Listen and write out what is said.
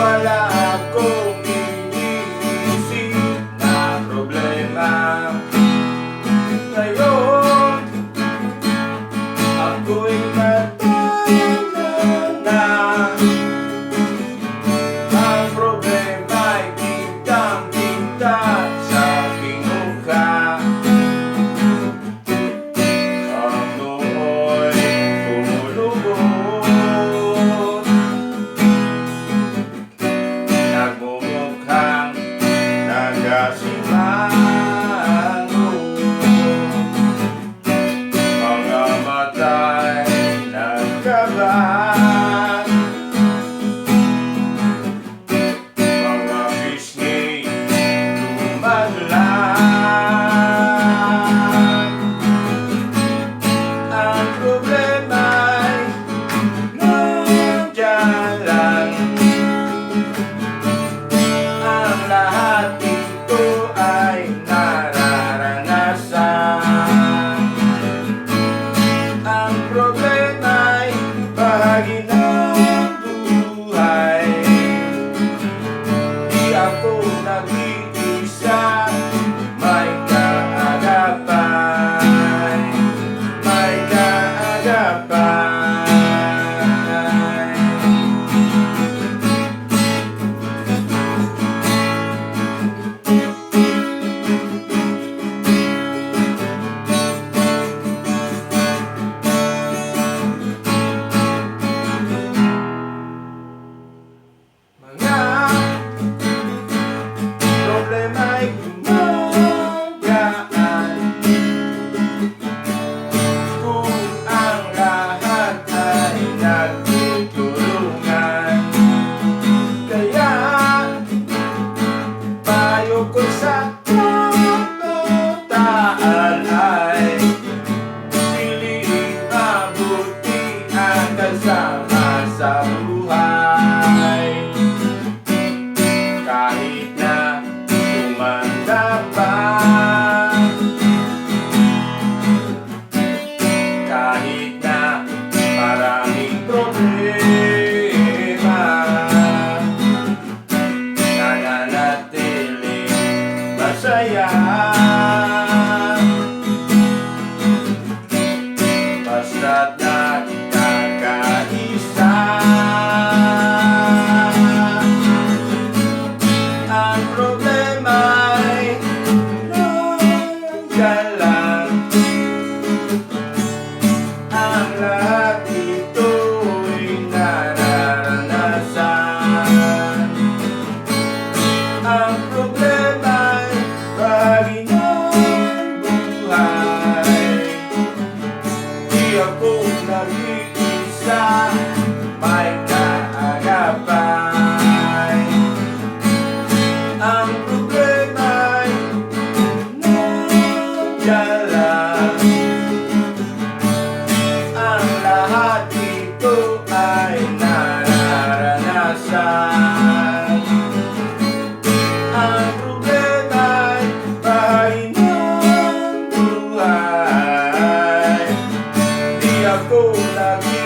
wala Aguilar. Payo ko sa kabataan ay Piliin mabuti ang kasama alam Ang lahat dito ay nararanasan. Ang problema'y bahay ng Di ako lagi